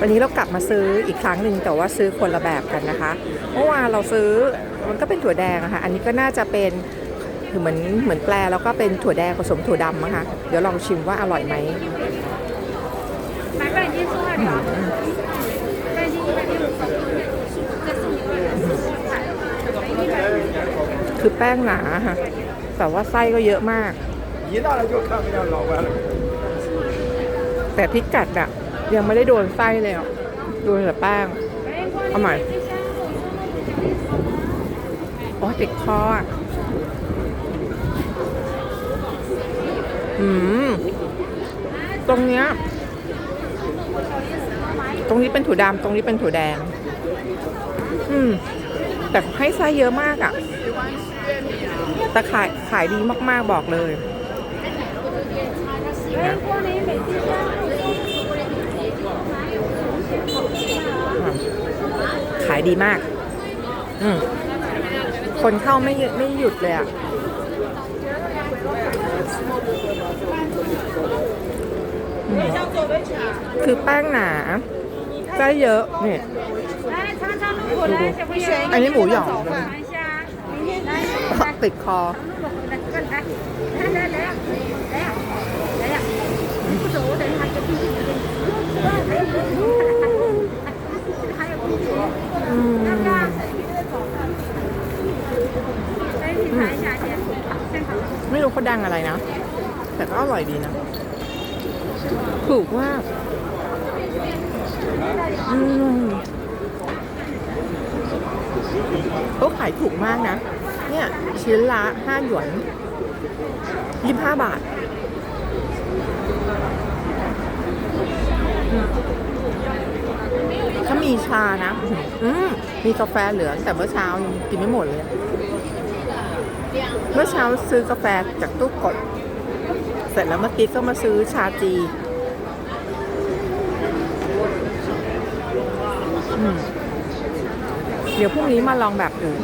วันนี้เรากลับมาซื้ออีกครั้งหนึ่งแต่ว่าซื้อคนละแบบกันนะคะ เมื่อวานเราซื้อมันก็เป็นถั่วแดงะคะ่ะ อันนี้ก็น่าจะเป็นเหมือนเหมือนแปลแล้วก็เป็นถั่วแดงผสมถั่วดำนะคะ เดี๋ยวลองชิมว่าอร่อยไหมคือแป้งหนาค่ะ แต่ว่าไส้ก็เยอะมาก แต่พิกัดอะ ยังไม่ได้โดนไส้เลยอะโดนแต่แป้ง เอาใหม่โอ้ติดคออะอืม ตรงเนี้ย ตรงนี้เป็นถั่วดำตรงนี้เป็นถั่วแดง อืม แต่ให้ไส้เยอะมากอะแต่ขายขายดีมากๆบอกเลยนะ ขายดีมาก อืคนเข้าไม่ไม่หยุดเลยอะคือแป้งหนาไส้เยอะเนี่ยอันนี้หมูหยองติดคอ ไม่รู้เขาดังอะไรนะ แต่ก็อร่อยดีนะถูกมากเขาขายถูกมากนะ เนี่ย ชิ้นละห้าหยวนยี่ห้าบาท ถ้ามีชานะ อืมมีกาแฟเหลือแต่เมื่อเช้ากินไม่หมดเลย เมื่อเช้าซื้อกาแฟจากตู้กด เสร็จแล้วเมื่อกี้ก็มาซื้อชาจีเดี๋ยวพรุ่งนี้มาลองแบบอื่น